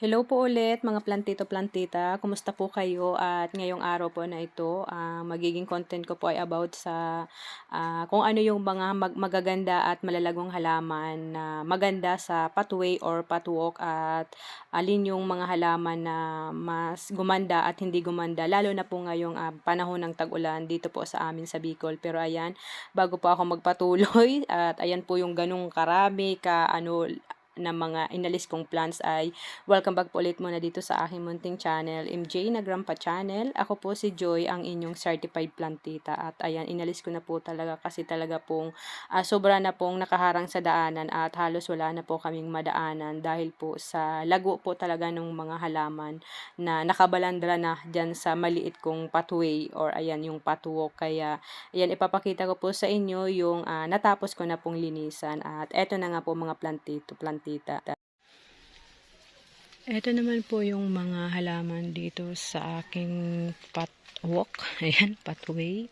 Hello po ulit mga plantito-plantita, kumusta po kayo? At ngayong araw po na ito, ang magiging content ko po ay about sa ah, kung ano yung mga mag- magaganda at malalagong halaman na maganda sa pathway or pathwalk at alin yung mga halaman na mas gumanda at hindi gumanda lalo na po ngayong ah, panahon ng tag-ulan dito po sa amin sa Bicol. Pero ayan, bago po ako magpatuloy at ayan po yung ganong karami ka ano na mga inalis kong plants ay welcome back po ulit muna dito sa aking munting channel, MJ na Grandpa Channel. Ako po si Joy, ang inyong certified plantita. At ayan, inalis ko na po talaga kasi talaga pong ah, sobra na pong nakaharang sa daanan at halos wala na po kaming madaanan dahil po sa lago po talaga ng mga halaman na nakabalandra na dyan sa maliit kong pathway or ayan yung pathwalk. Kaya ayan, ipapakita ko po sa inyo yung ah, natapos ko na pong linisan at eto na nga po mga plantito, plantita. Ito naman po yung mga halaman dito sa aking pathwalk. Ayan, pathway.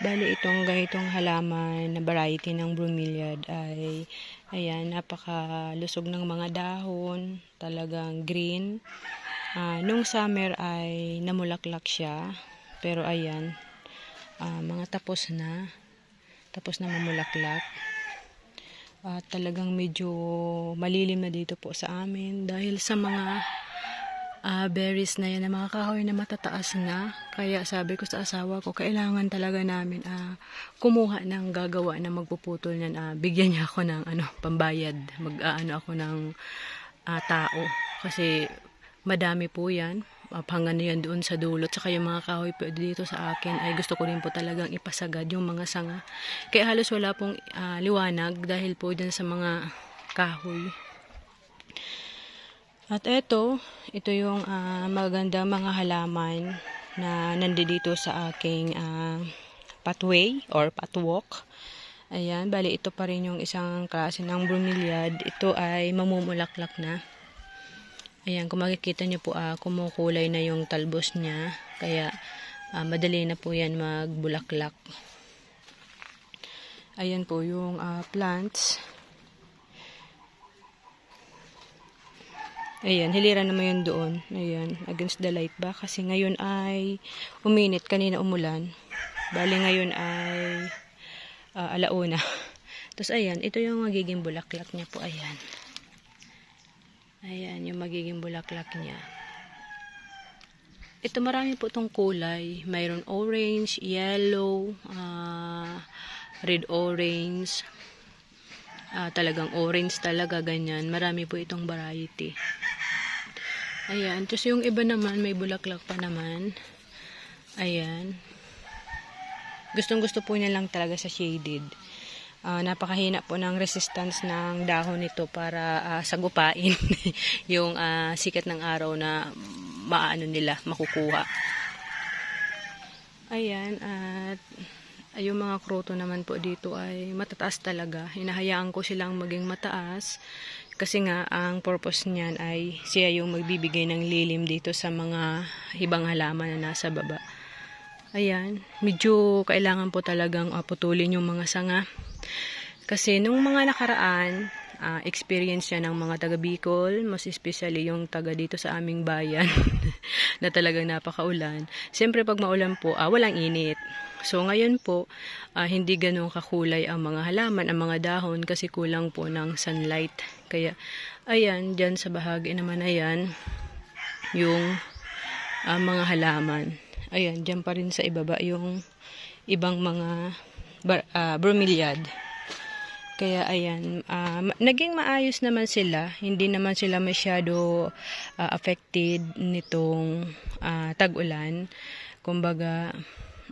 Bali, itong ganitong halaman na variety ng bromeliad ay ayan, napakalusog ng mga dahon. Talagang green. Ah, nung summer ay namulaklak siya. Pero ayan, ah, mga tapos na. Tapos na mamulaklak. At talagang medyo malilim na dito po sa amin dahil sa mga ah, berries na yan na mga kahoy na matataas na. Kaya sabi ko sa asawa ko, kailangan talaga namin ah, kumuha ng gagawa na magpuputol niyan. ah, bigyan niya ako ng ano, pambayad. Mag-aano ako ng ah, tao. Kasi madami po yan. Uh, hanggang na yan doon sa dulot. Saka yung mga kahoy po dito sa akin ay gusto ko rin po talagang ipasagad yung mga sanga. Kaya halos wala pong ah, liwanag dahil po dyan sa mga kahoy. At eto, ito yung ah, maganda mga halaman na nandito sa aking ah, pathway or pathwalk. Ayan, bali ito pa rin yung isang klase ng bromeliad. Ito ay mamumulaklak na. Ayan, kung makikita nyo po, ah, kumukulay na yung talbos niya. Kaya, ah, madali na po yan magbulaklak. Ayan po yung ah, plants. Ayan, hilira naman yun doon. Ayan, against the light ba? Kasi ngayon ay uminit, kanina umulan. Bali ngayon ay ah, alauna. Tapos ayan, ito yung magiging bulaklak niya po. Ayan. Ayan, yung magiging bulaklak niya. Ito marami po itong kulay. Mayroon orange, yellow, ah, red orange. Ah, talagang orange talaga ganyan. Marami po itong variety. Ayan, tapos yung iba naman may bulaklak pa naman. Ayan. Gustong gusto po niya lang talaga sa shaded. Ah, napakahina po ng resistance ng dahon nito para ah, sagupain yung ah, sikat ng araw na maano nila makukuha. Ayan, at yung mga kroto naman po dito ay matataas talaga. Hinahayaan ko silang maging mataas kasi nga ang purpose niyan ay siya yung magbibigay ng lilim dito sa mga ibang halaman na nasa baba. Ayan, medyo kailangan po talagang uh, putulin yung mga sanga. Kasi nung mga nakaraan, ah, experience yan ng mga taga Bicol, mas especially yung taga dito sa aming bayan na talagang napakaulan. Siyempre pag maulan po, ah, walang init. So ngayon po, ah, hindi ganun kakulay ang mga halaman, ang mga dahon kasi kulang po ng sunlight. Kaya ayan, dyan sa bahagi naman ayan, yung ah, mga halaman. Ayan, dyan pa rin sa ibaba yung ibang mga bar- ah, bromeliad. Kaya ayan, ma- naging maayos naman sila. Hindi naman sila masyado ah, affected nitong ah, tag-ulan. Kumbaga,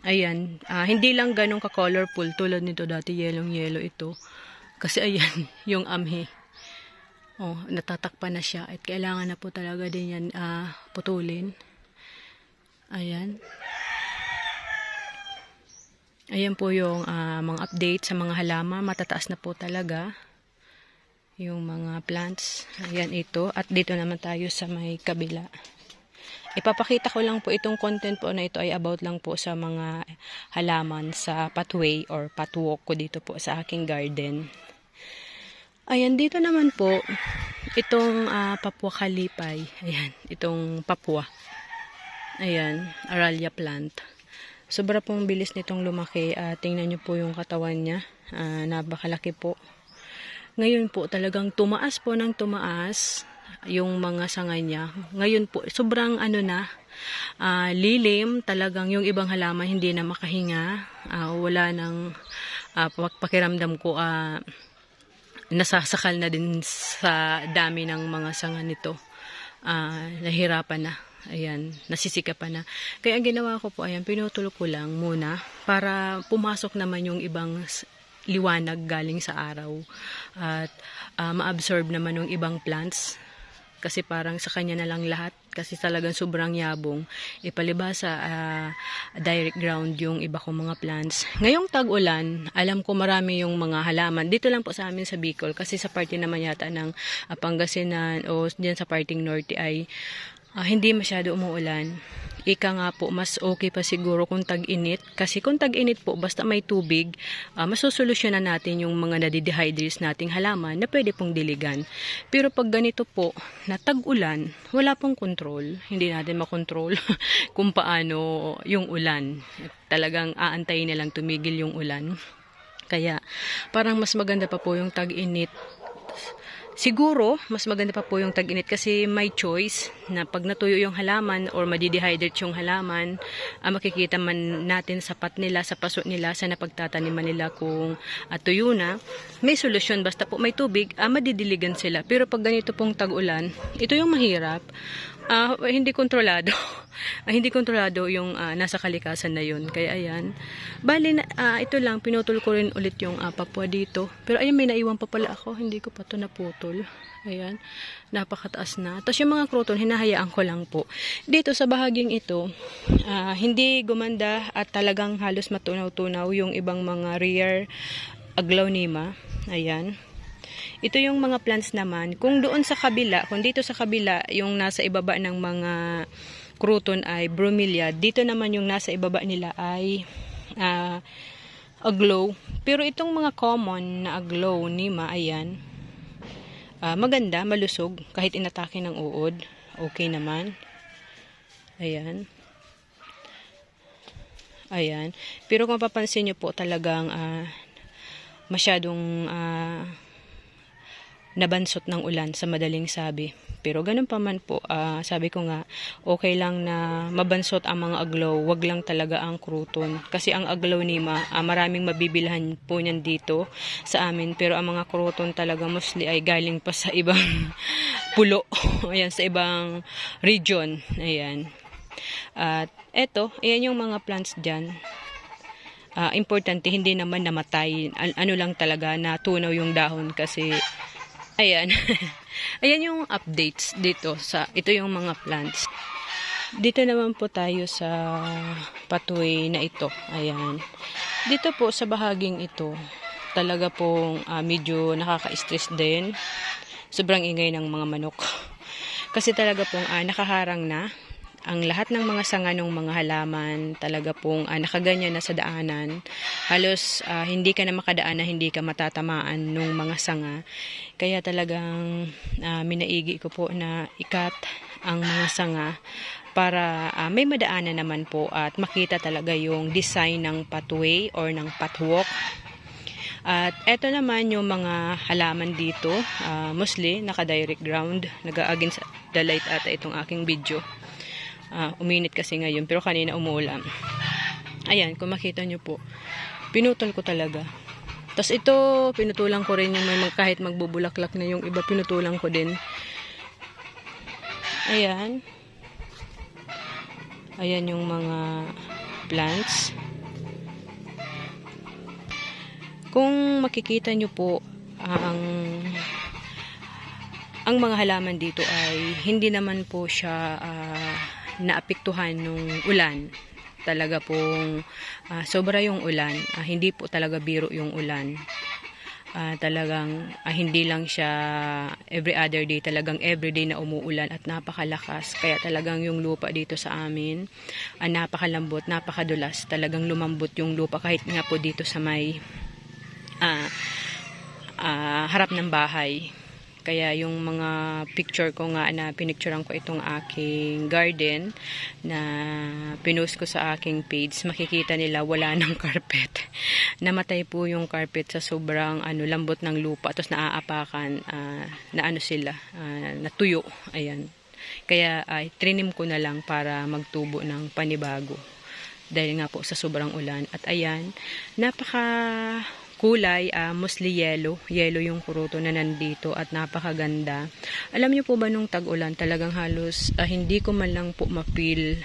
ayan, ah, hindi lang ganun ka-colorful tulad nito dati yellow-yellow ito. Kasi ayan, yung amhi. Oh, natatakpan na siya at kailangan na po talaga din yan ah, putulin. Ayan. Ayan po yung ah, mga update sa mga halaman. Matataas na po talaga yung mga plants. Ayan ito. At dito naman tayo sa may kabila. Ipapakita ko lang po itong content po na ito ay about lang po sa mga halaman sa pathway or pathwalk ko dito po sa aking garden. Ayan, dito naman po, itong ah, Papua Kalipay, ayan, itong Papua. Ayan, Aralia plant. Sobra pong bilis nitong lumaki. Ah, tingnan nyo po yung katawan niya. Ah, napakalaki po. Ngayon po talagang tumaas po ng tumaas yung mga sanga niya. Ngayon po sobrang ano na ah, lilim talagang yung ibang halaman hindi na makahinga. Ah, wala nang pak- pakiramdam ko ah, nasasakal na din sa dami ng mga sanga nito. Ah, nahirapan na. Ayan, nasisikapan na. Kaya ang ginawa ko po, ayan, pinutol ko lang muna para pumasok naman yung ibang liwanag galing sa araw. At ah, ma-absorb naman yung ibang plants. Kasi parang sa kanya na lang lahat. Kasi talagang sobrang yabong. Ipalibasa ah, direct ground yung iba kong mga plants. Ngayong tag-ulan, alam ko marami yung mga halaman. Dito lang po sa amin sa Bicol. Kasi sa parte naman yata ng ah, Pangasinan o diyan sa parting norte ay ah, hindi masyado umuulan. Ika nga po, mas okay pa siguro kung tag-init. Kasi kung tag-init po, basta may tubig, uh, masusolusyonan natin yung mga nadidehydrates nating halaman na pwede pong diligan. Pero pag ganito po, na tag-ulan, wala pong control. Hindi natin makontrol kung paano yung ulan. Talagang aantayin nilang tumigil yung ulan. Kaya, parang mas maganda pa po yung tag-init Siguro, mas maganda pa po yung tag-init kasi may choice na pag natuyo yung halaman or madidehydrate yung halaman, ah, makikita man natin sa pat nila, sa paso nila, sa napagtataniman nila kung ah, tuyo na. May solusyon, basta po may tubig, ah, madidiligan sila. Pero pag ganito pong tag-ulan, ito yung mahirap. Ah, hindi kontrolado. Ah, hindi kontrolado yung ah, nasa kalikasan na yun. Kaya ayan. Bali, ah, ito lang, pinutol ko rin ulit yung ah, papua dito. Pero ayan, may naiwan pa pala ako. Hindi ko pa to naputol. Ayan. Napakataas na. Tapos yung mga kruton, hinahayaan ko lang po. Dito sa bahaging ito, ah, hindi gumanda at talagang halos matunaw-tunaw yung ibang mga rare aglaonema. Ayan. Ito yung mga plants naman. Kung doon sa kabila, kung dito sa kabila, yung nasa ibaba ng mga crouton ay bromelia, dito naman yung nasa ibaba nila ay ah, aglow. Pero itong mga common na aglow ni Ma, ayan, ah, maganda, malusog, kahit inatake ng uod. Okay naman. Ayan. Ayan. Pero kung papansin nyo po talagang ah, masyadong ah, nabansot ng ulan sa madaling sabi. Pero ganun pa man po, ah, sabi ko nga, okay lang na mabansot ang mga aglaw, wag lang talaga ang kruton. Kasi ang aglaw nima, ah, maraming mabibilhan po niyan dito sa amin. Pero ang mga kruton talaga mostly ay galing pa sa ibang pulo. Ayan, sa ibang region. Ayan. At eto, ayan yung mga plants dyan. Ah, importante, hindi naman namatay. An- ano lang talaga, natunaw yung dahon kasi Ayan. Ayan yung updates dito sa ito yung mga plants. Dito naman po tayo sa pathway na ito. Ayan. Dito po sa bahaging ito, talaga pong ah, medyo nakaka-stress din. Sobrang ingay ng mga manok. Kasi talaga pong ah, nakaharang na ang lahat ng mga sanga ng mga halaman talaga pong ah, nakaganyan na sa daanan. Halos ah, hindi ka na makadaan na hindi ka matatamaan ng mga sanga. Kaya talagang ah, minaigi ko po na ikat ang mga sanga para ah, may madaanan naman po at makita talaga yung design ng pathway or ng pathwalk. At eto naman yung mga halaman dito, ah, mostly naka-direct ground, nag-against the light ata itong aking video. Ah, uminit kasi ngayon, pero kanina umuulan. Ayan, kung makita nyo po, pinutol ko talaga. Tapos ito, pinutulan ko rin yung may mag, kahit magbubulaklak na yung iba, pinutulan ko din. Ayan. Ayan yung mga plants. Kung makikita nyo po, ang ang mga halaman dito ay hindi naman po siya ah, naapektuhan ng ulan. Talaga pong ah, sobra yung ulan. Ah, hindi po talaga biro yung ulan. Ah, talagang ah, hindi lang siya every other day, talagang everyday na umuulan at napakalakas. Kaya talagang yung lupa dito sa amin, ah, napakalambot, napakadulas. Talagang lumambot yung lupa kahit nga po dito sa may ah, ah, harap ng bahay. Kaya yung mga picture ko nga na pinicturean ko itong aking garden na pinost ko sa aking page, makikita nila wala ng carpet. Namatay po yung carpet sa sobrang ano lambot ng lupa tapos naaapakan ah, na ano sila, ah, natuyo. Ayan. Kaya ay trinim ko na lang para magtubo ng panibago. Dahil nga po sa sobrang ulan. At ayan, napaka kulay, ah, mostly yellow. Yellow yung kuruto na nandito at napakaganda. Alam niyo po ba nung tag-ulan, talagang halos ah, hindi ko man lang po ma-feel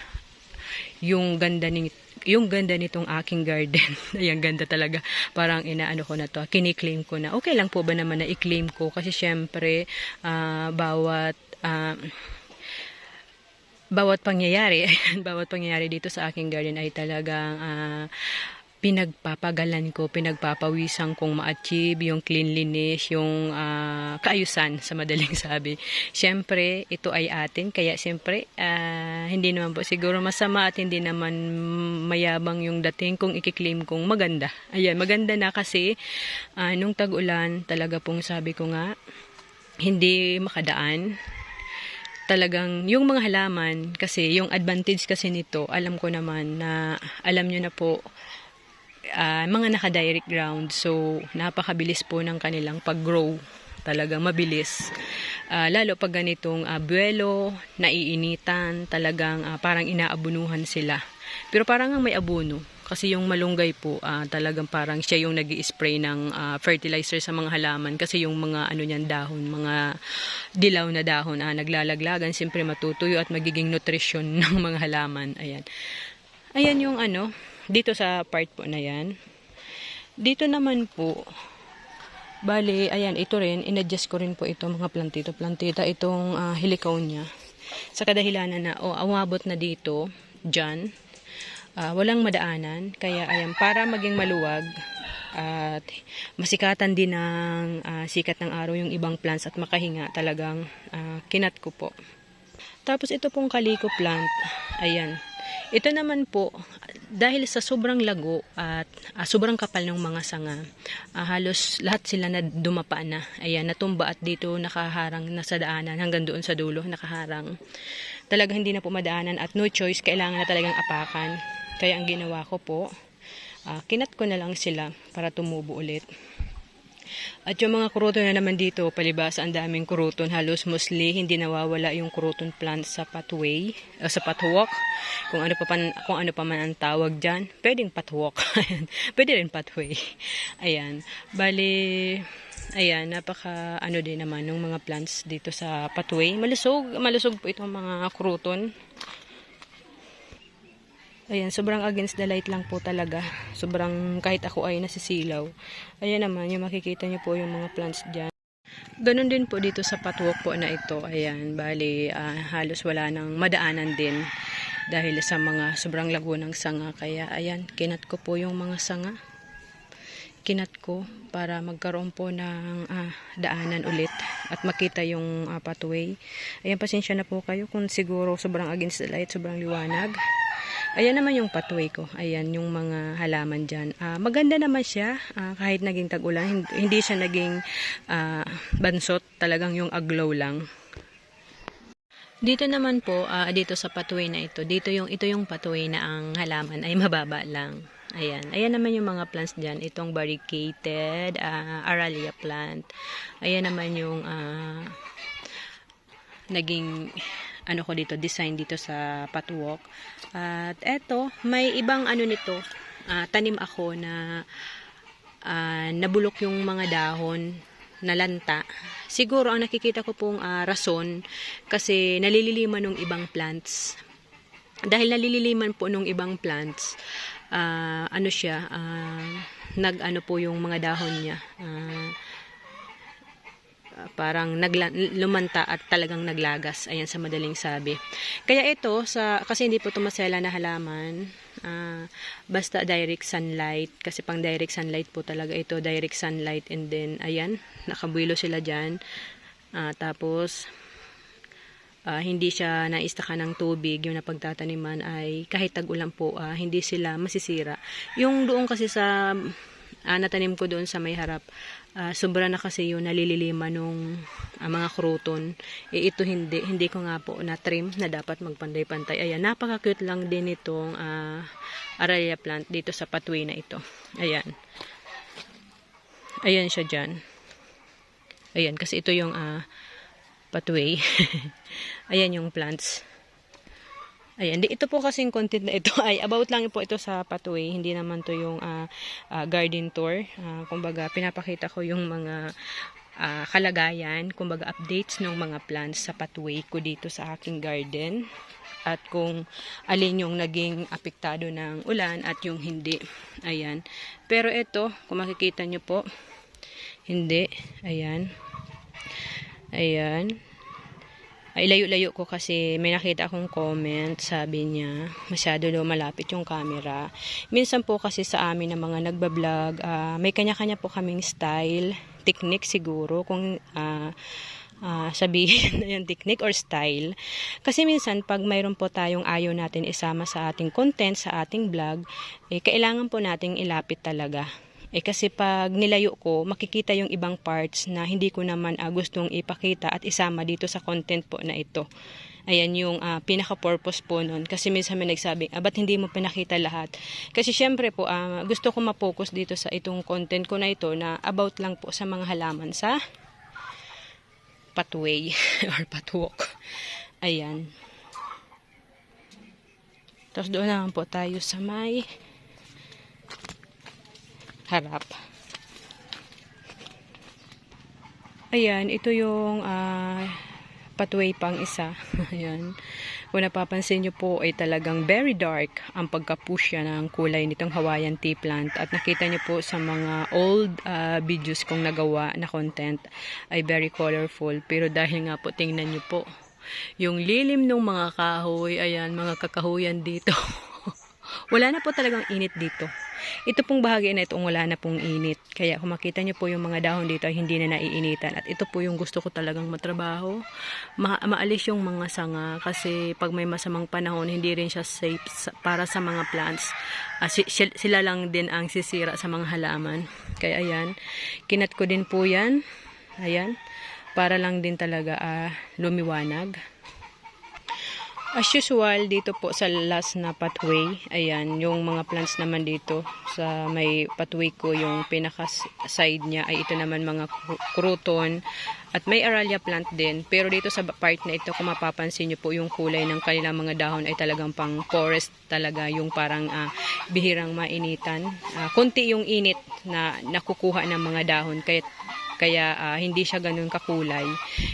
yung ganda ni yung ganda nitong aking garden. Ayan, ganda talaga. Parang inaano ko na to, kiniklaim ko na. Okay lang po ba naman na i-claim ko? Kasi syempre, ah, bawat ah, bawat pangyayari, bawat pangyayari dito sa aking garden ay talagang ah, pinagpapagalan ko, pinagpapawisan kong ma-achieve yung cleanliness, yung ah, kaayusan sa madaling sabi. Siyempre, ito ay atin, kaya siyempre, ah, hindi naman po siguro masama at hindi naman mayabang yung dating kung ikiklaim kong maganda. Ayan, maganda na kasi ah, nung tag-ulan, talaga pong sabi ko nga, hindi makadaan, talagang yung mga halaman kasi yung advantage kasi nito alam ko naman na alam nyo na po ah, mga naka-direct ground so napakabilis po ng kanilang pag-grow. Talagang mabilis. Ah, lalo pag ganitong ah, buwelo naiinitan talagang ah, parang inaabunuhan sila. Pero parang ang may abuno. Kasi yung malunggay po ah, talagang parang siya yung nag spray ng ah, fertilizer sa mga halaman. Kasi yung mga ano niyan dahon mga dilaw na dahon ah, naglalaglagan siyempre matutuyo at magiging nutrisyon ng mga halaman. Ayan. Ayan yung ano dito sa part po na yan. Dito naman po bali ayan ito rin inadjust ko rin po ito mga plantito. Plantita itong ah, heliconia sa kadahilanan na oh, umabot na dito dyan Ah, walang madaanan. Kaya ayan para maging maluwag at masikatan din ng ah, sikat ng araw yung ibang plants at makahinga talagang ah, kinat ko po. Tapos ito pong kaliko plant ayan ito naman po dahil sa sobrang lago at ah, sobrang kapal ng mga sanga ah, halos lahat sila na dumapa na. Ayan natumba at dito nakaharang na sa daanan hanggang doon sa dulo nakaharang. Talaga hindi na po madaanan at no choice kailangan na talagang apakan. Kaya ang ginawa ko po ah, kinat ko na lang sila para tumubo ulit at yung mga kuruton na naman dito, palibas ang daming kuruton, halos mostly hindi nawawala yung kuruton plant sa pathway, o sa pathwalk. Kung ano pa pan, kung ano pa man ang tawag diyan, pwedeng pathwalk. Pwede rin pathway. Ayan. Bali Ayan, napaka ano din naman ng mga plants dito sa pathway. Malusog, malusog po itong mga kuruton. Ayan, sobrang against the light lang po talaga. Sobrang kahit ako ay nasisilaw. Ayan naman, yung makikita niyo po yung mga plants dyan. Ganon din po dito sa patwalk po na ito. Ayan, bali ah, halos wala nang madaanan din dahil sa mga sobrang lago ng sanga. Kaya ayan, kinat ko po yung mga sanga. Kinat ko para magkaroon po ng ah, daanan ulit at makita yung ah, pathway. Ayan, pasensya na po kayo kung siguro sobrang against the light, sobrang liwanag. Ayan naman yung pathway ko. Ayan yung mga halaman dyan. Ah, maganda naman siya ah, kahit naging tag-ulan. Hindi, siya naging ah, bansot. Talagang yung aglow lang. Dito naman po, ah, dito sa pathway na ito, dito yung, ito yung pathway na ang halaman ay mababa lang. Ayan. Ayan naman yung mga plants dyan. Itong variegated ah, aralia plant. Ayan naman yung ah, naging ano ko dito, design dito sa patwalk. At eto, may ibang ano nito, ah, tanim ako na ah, nabulok yung mga dahon na lanta. Siguro ang nakikita ko pong ah, rason kasi nalililiman ng ibang plants. Dahil nalililiman po nung ibang plants, ah, ano siya, ah, nag ano po yung mga dahon niya. Ah, Uh, parang nagla- lumanta at talagang naglagas. Ayan sa madaling sabi. Kaya ito, sa, kasi hindi po tumasela na halaman, ah, basta direct sunlight, kasi pang direct sunlight po talaga ito, direct sunlight and then, ayan, nakabuilo sila dyan. Ah, tapos, ah, hindi siya naistaka ng tubig, yung napagtataniman ay kahit tag-ulan po, ah, hindi sila masisira. Yung doon kasi sa ah, natanim ko doon sa may harap, ah, sobra na kasi yung nalililima nung ah, mga kruton. Eh, ito hindi, hindi ko nga po na trim na dapat magpantay-pantay. Ayan, napaka-cute lang din itong ah, araya plant dito sa pathway na ito. Ayan. Ayan siya dyan. Ayan, kasi ito yung ah, pathway. Ayan yung plants. Ayan, di, ito po kasing content na ito ay about lang po ito sa pathway. Hindi naman to yung ah, ah, garden tour. Ah, kumbaga, pinapakita ko yung mga ah, kalagayan, kumbaga updates ng mga plants sa pathway ko dito sa aking garden. At kung alin yung naging apektado ng ulan at yung hindi. Ayan. Pero ito, kung makikita nyo po, hindi. Ayan. Ayan. Ay, layo-layo ko kasi may nakita akong comment, sabi niya, masyado daw malapit yung camera. Minsan po kasi sa amin na mga nagbablog, ah, may kanya-kanya po kaming style, technique siguro, kung ah, ah, sabihin na yung technique or style. Kasi minsan, pag mayroon po tayong ayaw natin isama sa ating content, sa ating vlog, eh, kailangan po nating ilapit talaga. Eh kasi pag nilayo ko, makikita yung ibang parts na hindi ko naman ah, gustong ipakita at isama dito sa content po na ito. Ayan yung ah, pinaka-purpose po nun. Kasi minsan may nagsabi, ah, ba't hindi mo pinakita lahat? Kasi syempre po, ah, gusto ko ma-focus dito sa itong content ko na ito na about lang po sa mga halaman sa pathway or pathwalk. Ayan. Tapos doon naman po tayo sa may harap. Ayan, ito yung ah, pathway pang isa. Ayan. Kung napapansin nyo po ay talagang very dark ang pagka-push yan ng kulay nitong Hawaiian tea plant. At nakita nyo po sa mga old ah, videos kong nagawa na content ay very colorful. Pero dahil nga po tingnan nyo po yung lilim ng mga kahoy, ayan, mga kakahuyan dito. wala na po talagang init dito. Ito pong bahagi na itong wala na pong init. Kaya kung makita niyo po yung mga dahon dito ay hindi na naiinitan. At ito po yung gusto ko talagang matrabaho. Ma- maalis yung mga sanga kasi pag may masamang panahon hindi rin siya safe sa- para sa mga plants. Ah, si- sil- sila lang din ang sisira sa mga halaman. Kaya ayan, kinat ko din po yan. Ayan, para lang din talaga ah, lumiwanag. As usual, dito po sa last na pathway, ayan, yung mga plants naman dito sa may pathway ko, yung pinaka-side niya ay ito naman mga crouton at may aralya plant din. Pero dito sa part na ito, kung mapapansin nyo po yung kulay ng kanilang mga dahon ay talagang pang forest talaga, yung parang ah, bihirang mainitan. Ah, konti yung init na nakukuha ng mga dahon, kaya kaya ah, hindi siya ganun kakulay.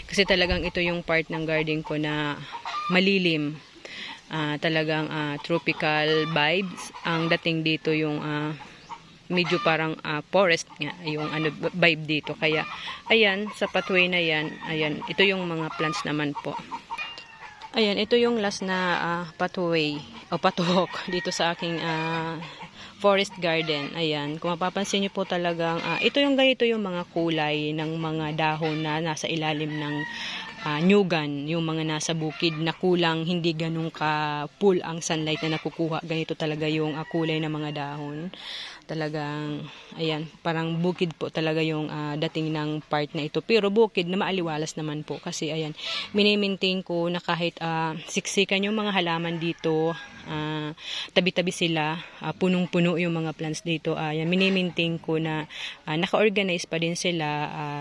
Kasi talagang ito yung part ng garden ko na malilim. Ah, talagang ah, tropical vibes. Ang dating dito yung ah, medyo parang ah, forest nga yung ano vibe dito. Kaya ayan sa pathway na yan, ayan ito yung mga plants naman po. Ayan, ito yung last na ah, pathway o pathwalk dito sa aking ah, forest garden. Ayan, kung mapapansin niyo po talagang ah, ito yung ganito yung mga kulay ng mga dahon na nasa ilalim ng ah, nyugan, yung mga nasa bukid na kulang hindi ganun ka full ang sunlight na nakukuha. Ganito talaga yung ah, kulay ng mga dahon. Talagang ayan, parang bukid po talaga yung ah, dating ng part na ito. Pero bukid na maaliwalas naman po kasi ayan, minimaintain ko na kahit ah, siksikan yung mga halaman dito, ah, tabi-tabi sila, ah, punong-puno yung mga plants dito. Ayan, minimaintain ko na ah, naka-organize pa din sila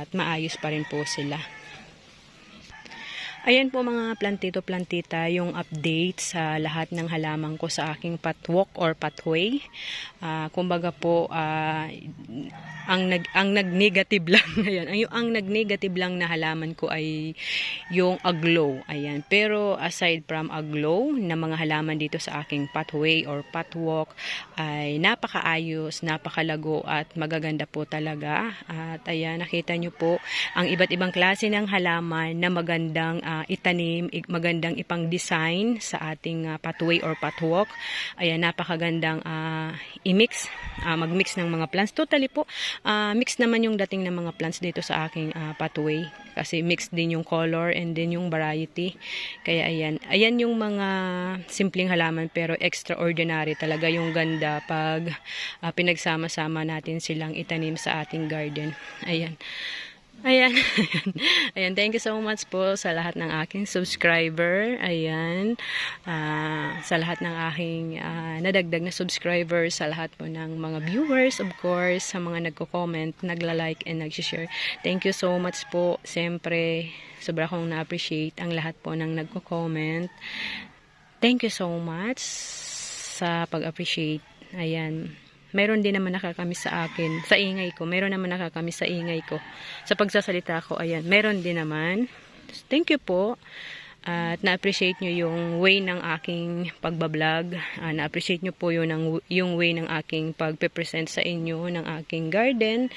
at maayos pa rin po sila. Ayan po mga plantito plantita yung update sa lahat ng halaman ko sa aking patwalk or pathway. Ah, kumbaga po ah, ang nag ang nag-negative lang ayan. Ang ang nag-negative lang na halaman ko ay yung aglow. Ayan. Pero aside from aglow na mga halaman dito sa aking pathway or pathwalk ay napakaayos, napakalago at magaganda po talaga. At ayan nakita nyo po ang iba't ibang klase ng halaman na magandang ah, itanim, magandang ipang design sa ating ah, pathway or pathwalk. Ayan, napakagandang ah, i-mix, ah, mag-mix ng mga plants. Totally po, ah, mix naman yung dating ng mga plants dito sa aking ah, pathway. Kasi mix din yung color and din yung variety. Kaya ayan, ayan yung mga simpleng halaman pero extraordinary talaga yung ganda pag ah, pinagsama-sama natin silang itanim sa ating garden. Ayan. Ayan. Ayan, thank you so much po sa lahat ng aking subscriber. Ayan. Ah, sa lahat ng aking ah, nadagdag na subscribers, sa lahat po ng mga viewers, of course, sa mga nagko-comment, nagla-like and nag-share. Thank you so much po. Siyempre, sobra kong na-appreciate ang lahat po ng nagko-comment. Thank you so much sa pag-appreciate. Ayan. Meron din naman nakakamiss sa akin, sa ingay ko. Meron naman nakakamiss sa ingay ko. Sa pagsasalita ko, ayan. Meron din naman. Thank you po. At na-appreciate nyo yung way ng aking pagbablog. Ah, na-appreciate nyo po yun ang, yung way ng aking pagpe-present sa inyo ng aking garden.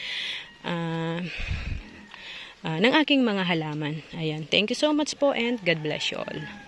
Ah, ah, ng aking mga halaman. Ayan. Thank you so much po and God bless you all.